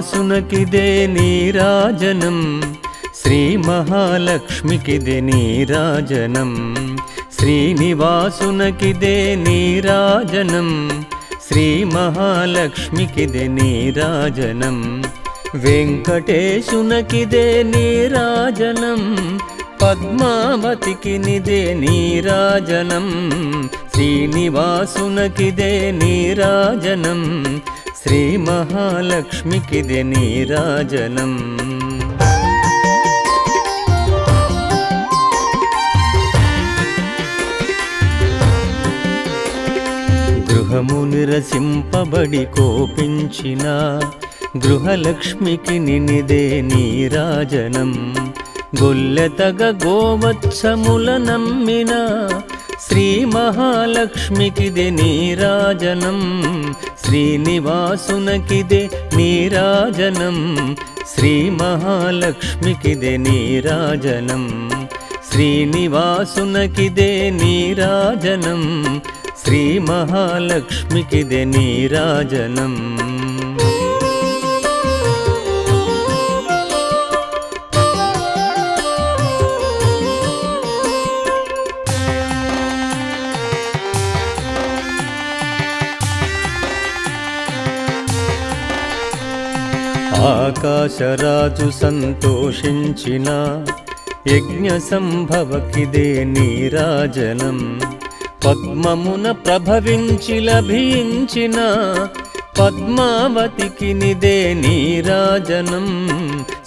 सुन नीराजनं श्रीमहालक्ष्मि नीराजनं श्रीनिवासुनकिदे नीराजनं श्रीनिवासन नीराजनं वेङ्कटेशुनकिदे नीराजनं वेङ्कटेशुन किराजनं पद्मावति किनि नीराजनं श्रीनिवासन శ్రీ మహాలక్ష్మికిదే నీరాజనం. గృహము నిరసింపబడి కోపించిన గృహలక్ష్మికి నినిదే నీరాజనం. గొల్లెతగ గోవత్సముల నమ్మిన శ్రీ మహాలక్ష్మికిదే నీరాజనం. శ్రీనివాసునకిదే నీరాజనం శ్రీ మహాలక్ష్మికిదే నీరాజనం శ్రీనివాసునకిదే నీరాజనం శ్రీ మహాలక్ష్మికిదే నీరాజనం ఆకాశరాజు సంతోషించిన యజ్ఞ సంభవకిదే నీరాజనం పద్మమున ప్రభవించి లభించిన పద్మావతికి నిదే నీరాజనం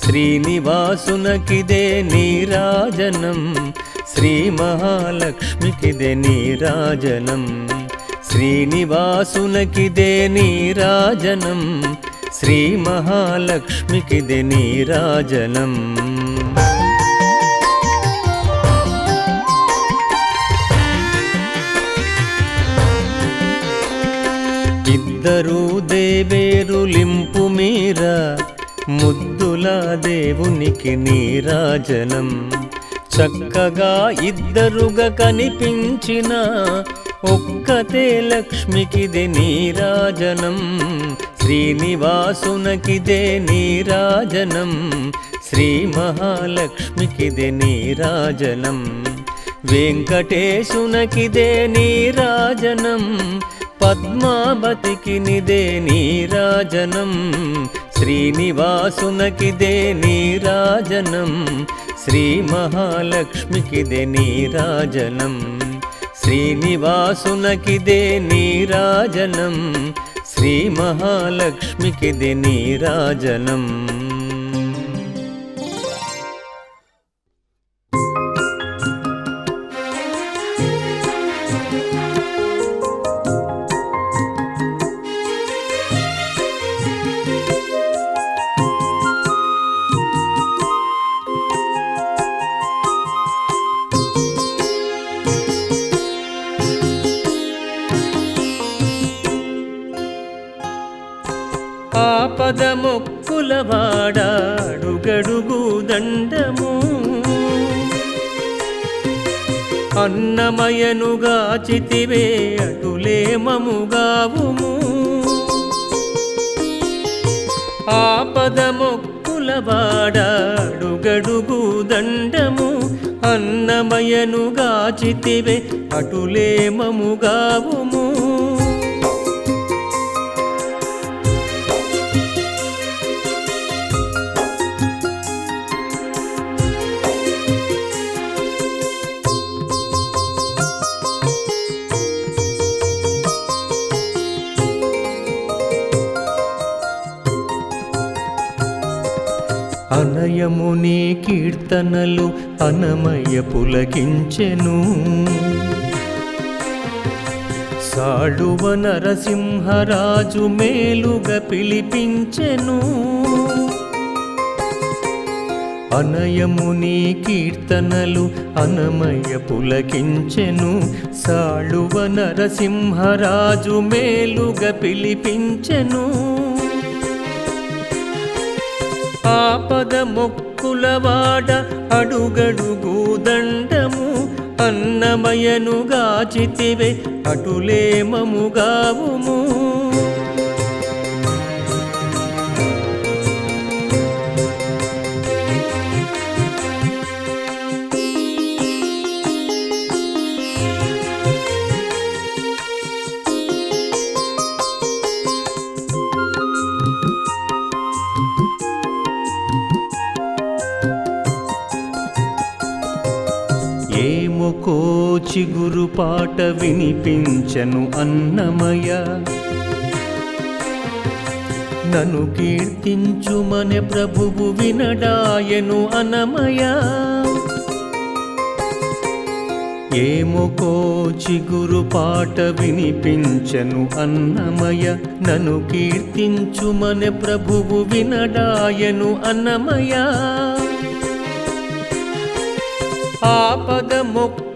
శ్రీనివాసునకిదే నీరాజనం శ్రీ మహాలక్ష్మికిదే నీరాజనం శ్రీనివాసునకిదే నీరాజనం శ్రీ మహాలక్ష్మికిదే నీరాజనం. ఇద్దరూ దేవేరులింపు మీర ముద్దుల దేవునికి నీరాజనం. చక్కగా ఇద్దరుగా కనిపించిన ఒక్కతే లక్ష్మికిది నీరాజనం. శ్రీనివాసునకిదే నీరాజనం శ్రీ మహాలక్ష్మికిదే నీరాజనం వెంకటేశునకిదే నీరాజనం పద్మావతికి నిదే నీరాజనం శ్రీనివాసునకిదే నీరాజనం శ్రీ మహాలక్ష్మికిదే నీరాజనం శ్రీనివాసునకిదే నీరాజనం శ్రీ మొక్కుల వాడాడుగడుగు దండము. అన్నమయనుగా చితివే అటులేమముగావుము ఆపద మొక్కుల వాడాడుగడుగు దండము. అన్నమయనుగా చితివే అటులేమముగావుము హృదయము నీ కీర్తనలు అనమయ పులకించెను. సాడువ నరసింహరాజు మేలుగా పిలిపించెను. అనయము నీ కీర్తనలు అనమయ పులకించెను. సాళువ నరసింహరాజు మేలుగా పిలిపించెను. ఆపద మొక్కులవాడ అడుగడుగు దండము అన్నమయనుగా చితివే అటులేమముగావుము. చిగురు పాట వినిపించను అన్నమయ నను కీర్తించుమనే ప్రభువు వినడాయను అనమయ ఏముకో చిగురు పాట వినిపించను అన్నమయ నను కీర్తించుమనే ప్రభువు వినడాయను అన్నమయ ఆపద మొక్కులవాడ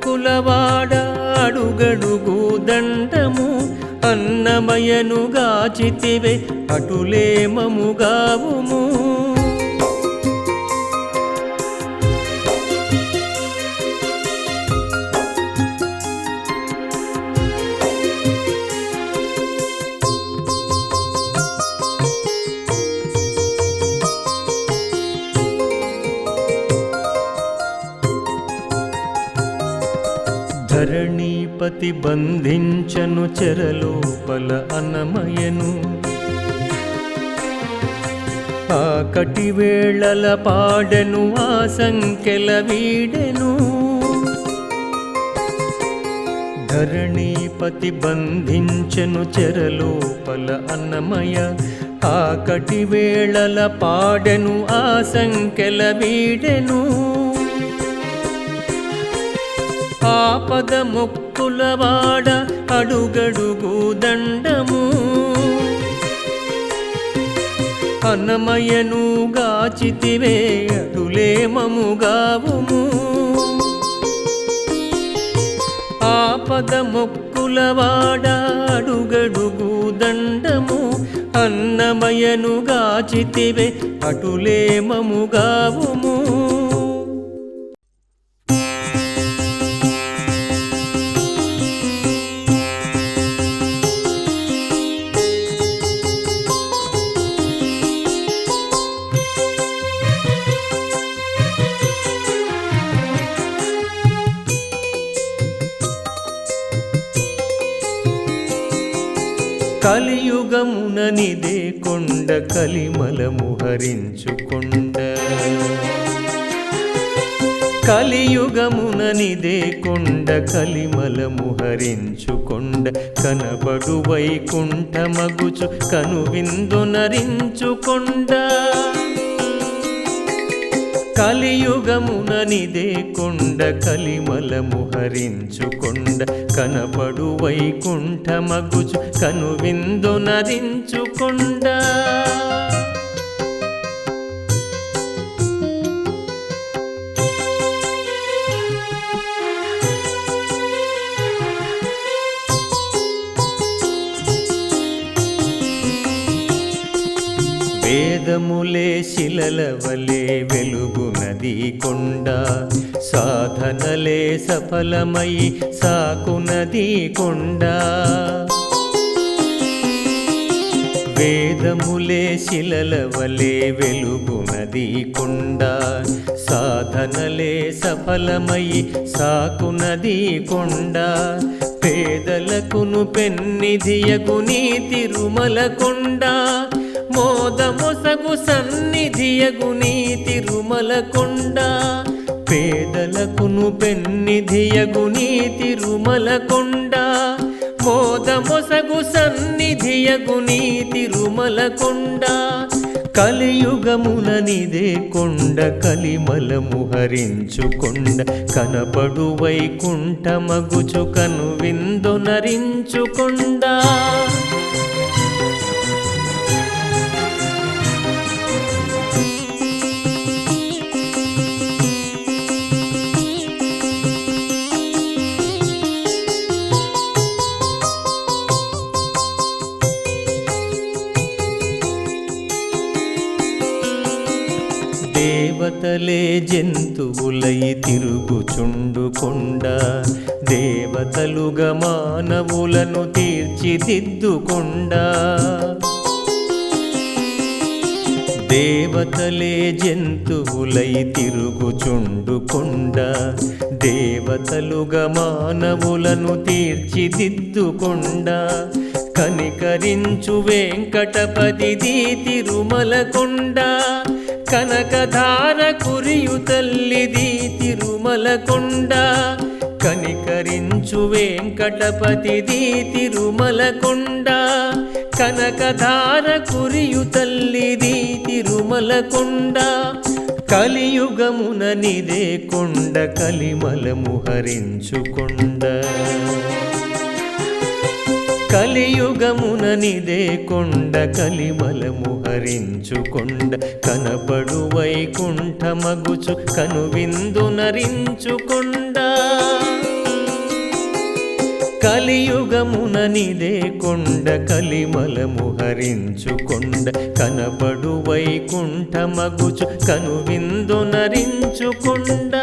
అడుగడుగు దండము అన్నమయను గాచితివే అటులేమముగావుము. ధరణీపతి బంధించను చెరలోపల అనమయను. ఆ కటివేళల పాడెను ఆ సంఖ్యల వీడెను. ధరణీపతి బంధించను చెరలోపల అన్నమయ ఆ కటివేళల పాడెను ఆ సంఖ్యల వీడెను. ఆపద మొక్కులవాడ అడుగడుగు దండము. అన్నమయను గాచితివే అటులేమముగావుము ఆపద మొక్కులవాడ అడుగడుగు దండము. అన్నమయను గాచితివే అటులేమముగావుము కలియుగముననిదే కొండ కలిమలము హరించుకొండ. కలియుగముననిదే కొండ కలిమలము హరించుకొండ. కనబడు వైకుంఠమగుచు కనువిందునరించుకొండ కలియుగముననిదే కొండ కలిమలము హరించుకొండ కనపడు వైకుంఠమగుచు కనువిందునరించుకొండ వేదములే శిలల వలె వెలుగునది కొండ. సాధనలే సఫలమై సాకునది కొండ. వేదములే శిలల వలె వెలుగునది కొండ. సాధనలే సఫలమై సాకునది కొండ. పేదలకును పెన్నిధియకు నీ తిరుమల కొండ. మోదముసగు సన్నిధియగు నీ తిరుమల కొండ. పేదలకును పెన్నిధియగు నీ తిరుమల కొండ. మోదముసగు సన్నిధియగు నీ తిరుమల కొండ. కలియుగముననిదే కొండ కలిమలము హరించుకొండ కనపడు వైకుంఠమగుచు కను విందు విందునరించుకొండ దేవతలే జంతువులై తిరుగుచుండు కొండ. దేవతలుగా మానవులను తీర్చిదిద్దుకొండ. దేవతలే జంతువులై తిరుగుచుండు కొండ. దేవతలుగా మానవులను తీర్చిదిద్దుకొండ. కనికరించు వెంకటపతి తిరుమల కొండ కనకధార కురియు తల్లిది తిరుమల కొండ కనికరించు వెంకటపతిది తిరుమల కొండ కనకధార కురియు తల్లిది తిరుమల కొండ కలియుగమున నిదే కొండ కలిమలము హరించుకొండ. కలియుగముననిదే కొండ కలిమలము హరించుకొండ. కనపడు వైకుంఠమగుచు కనువిందు నరించుకొండ. కలియుగముననిదే కొండ కలిమలము హరించుకొండ. కనపడు వైకుంఠమగుచు కనువిందు నరించుకొండ.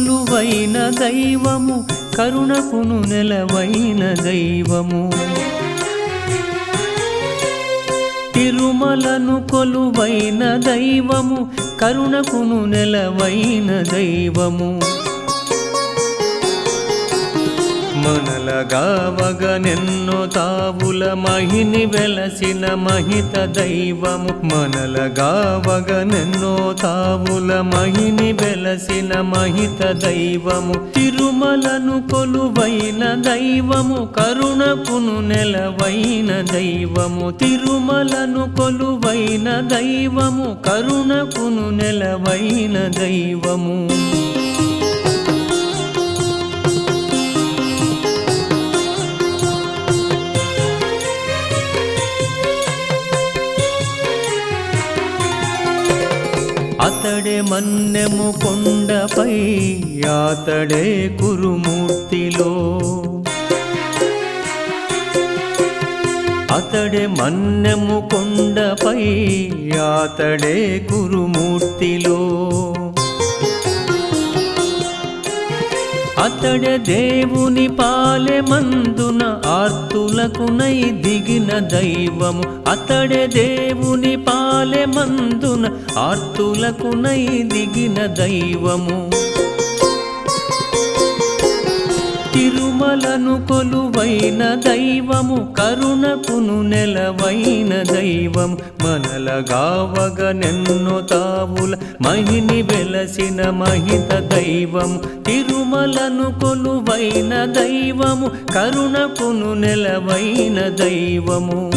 కొలువైన దైవము కరుణకును నెలవైన దైవము. తిరుమలను కొలువైన దైవము కరుణకును నెలవైన దైవము. మనలగావగనెన్నో తావుల మహిని వెలసిన మహిత దైవము మనలగావగనెన్నో తావుల మహిని వెలసిన మహిత దైవము తిరుమలను కొలువైన దైవము కరుణకును నెలవైన దైవము తిరుమలను కొలువైన దైవము కరుణకును నెలవైన దైవము అతడే మన్నెము కొండపై అతడే కురుమూర్తిలో. అతడే మన్నెము కొండపై అతడే కురుమూర్తిలో. అతడే దేవుని పాలె మందున ఆర్తులకునై దిగిన దైవము. అతడే దేవుని పాలె మందున ఆర్తులకునై దిగిన దైవము. తిరుమలను కొలువైన దైవము కరుణకును నెలవైన దైవం మనలగావగనెన్నో తావుల మహిని వెలసిన మహిత దైవం తిరుమలను కొలువైన దైవము కరుణకును నెలవైన దైవము.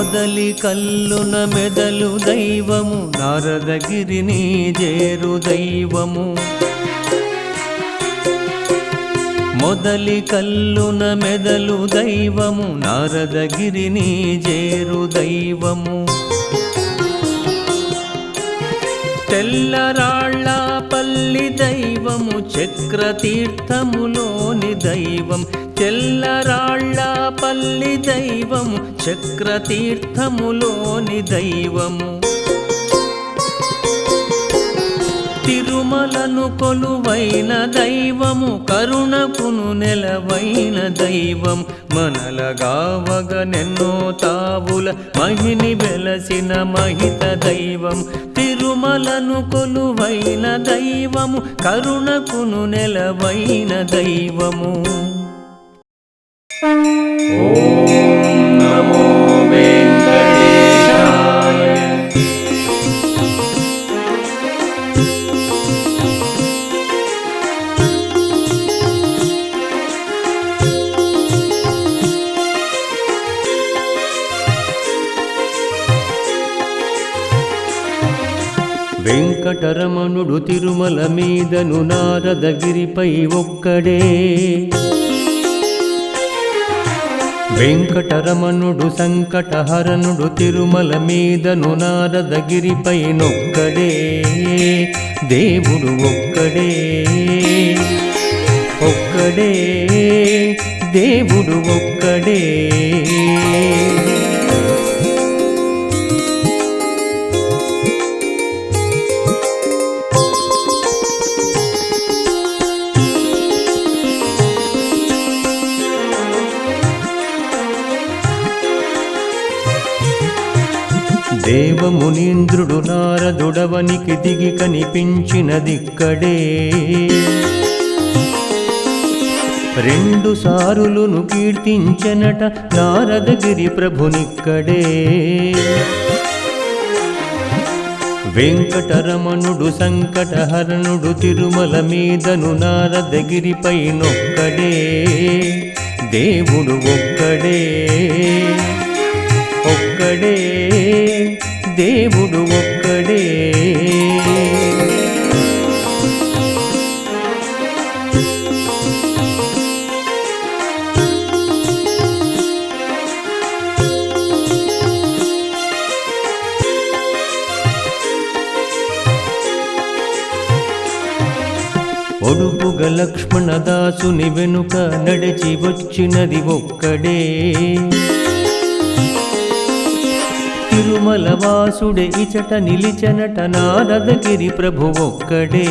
మొదలి కల్లున మెదలు దైవము నారదగిరిని జేరు దైవము. మొదలి కల్లున మెదలు దైవము నారదగిరిని జేరు దైవము. తెల్లరాళ్ళ పల్లి దైవము చక్రతీర్థములోని దైవం తెల్లరాళ్ళ పల్లి దైవము చక్రతీర్థములోని దైవము. తిరుమలను కొలువైన దైవము కరుణకును నెలవైన దైవం. మనలగావగనెన్నో తావుల మహిని వెలసిన మహిత దైవం. తిరుమలను కొలువైన దైవము కరుణకును నెలవైన దైవము. వెంకటరమణుడు తిరుమల మీదను నారదగిరిపై ఒక్కడే వెంకటరమణుడు సంకటహరణుడు తిరుమల మీదను నారదగిరిపై నొక్కడే. దేవుడు ఒక్కడే. ఒక్కడే. దేవుడు ఒక్కడే. దేవమునీంద్రుడు నారదుడవనికి దిగి కనిపించినదిక్కడే రెండు సారులును కీర్తించనట నారదగిరి ప్రభునిక్కడే. వెంకటరమణుడు సంకటహరణుడు తిరుమల మీదను నారదగిరిపై నొక్కడే. దేవుడు ఒక్కడే ఒక్కడే. దేవుడు ఒక్కడే. ఒడుపుగ లక్ష్మణదాసుని వెనుక నడిచి వచ్చినది ఒక్కడే. తిరుమల వాసుడే ఇచట నిలిచనట నారదగిరి ప్రభు ఒక్కడే.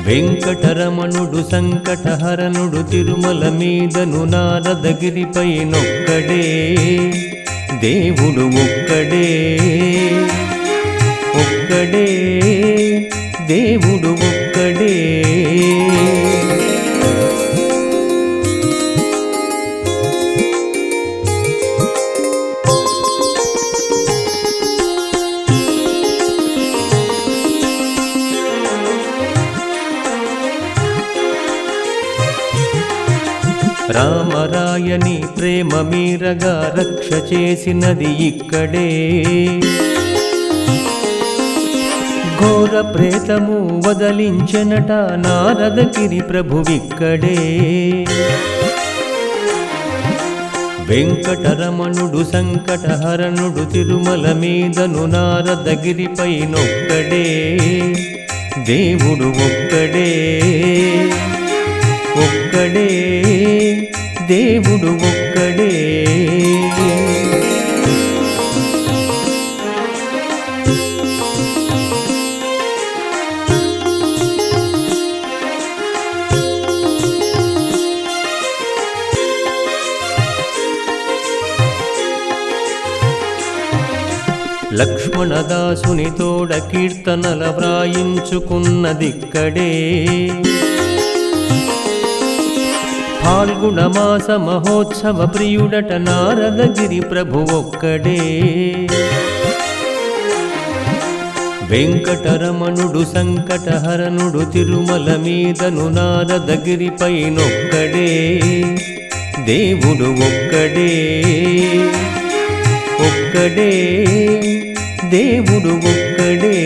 వెంకటరమణుడు సంకటహరణుడు తిరుమల మీదను నారదగిరిపై నొక్కడే దేవుడు ఒక్కడే ఒక్కడే దేవుడు ఒక్కడే. రామరాయని ప్రేమ మీరగా రక్ష చేసినది ఇక్కడే. ఘోర ప్రేతము వదలించనట నారదగిరి ప్రభువిక్కడే వెంకటరమణుడు సంకటహరణుడు తిరుమల మీదను నారదగిరిపై నొక్కడే. దేవుడు ఒక్కడే ఒక్కడే. దేవుడు ఒక్కడే. లక్ష్మణదాసుని తోడ కీర్తనల వ్రాయించుకున్నదిక్కడే ఫాల్గుణ మాస మహోత్సవ ప్రియుడట నారదగిరి ప్రభు ఒక్కడే. వెంకటరమణుడు సంకటహరణుడు తిరుమల మీదను నారదగిరిపైనొక్కడే దేవుడు ఒక్కడే. ఒక్కడే. దేవుడు ఒక్కడే.